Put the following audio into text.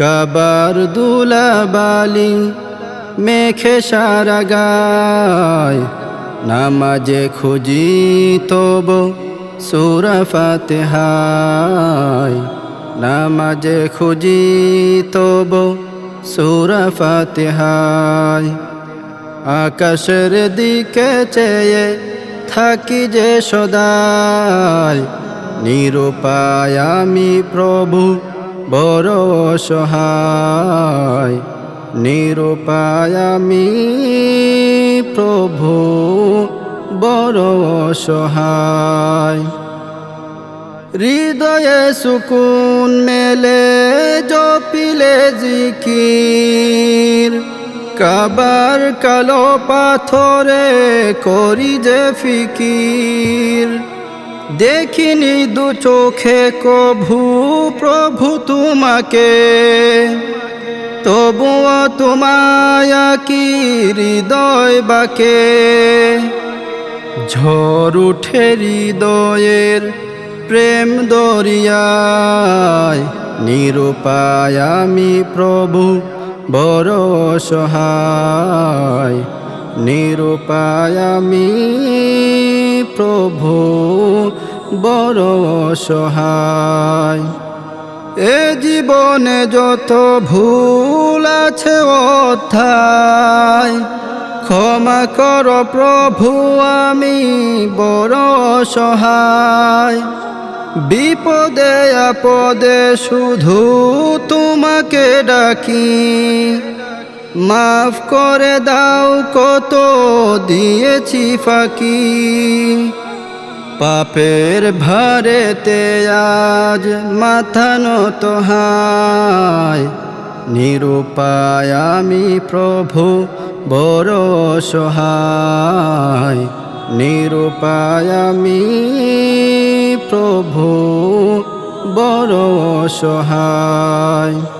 কাবার দুলাবালি মেখে সারা গায়। নামাজে খুঁজি তব সুরা ফাতেহায়। নামাজে খুঁজি তব সুরা ফাতেহায়। আকাশের দিকে চেয়ে থাকি যে সদায়। নিরুপায় আমি প্রভু বড় সহায় নিরুপায় আমি প্রভু, বড় সহায় হৃদয়ে সুকুন মেলে জপিলে জিকির, কাবার কালো পাথরে করি যে ফিকির। দেখিনি দু চোখে কভু প্রভু তোমাকে। তবুও তোমায়া কি হৃদয় বাকে? ঝড় উঠে হৃদয়ের প্রেম দরিয়ায়, নিরুপায় আমি প্রভু বড় সহায় নিরুপায় আমি প্রভু বড় সহায় এ জীবনে যত ভুল আছে অধ্যায়, ক্ষমা কর প্রভু, আমি বড় সহায় বিপদে আপদে শুধু তোমাকে ডাকি। মাফ করে দাও, কত দিয়েছি ফাঁকি। পাপের ভারেতে আজ মাথা নত হায়। নিরুপায় আমি প্রভু, বড় সহায়। নিরুপায় আমি প্রভু, বড় সহায়।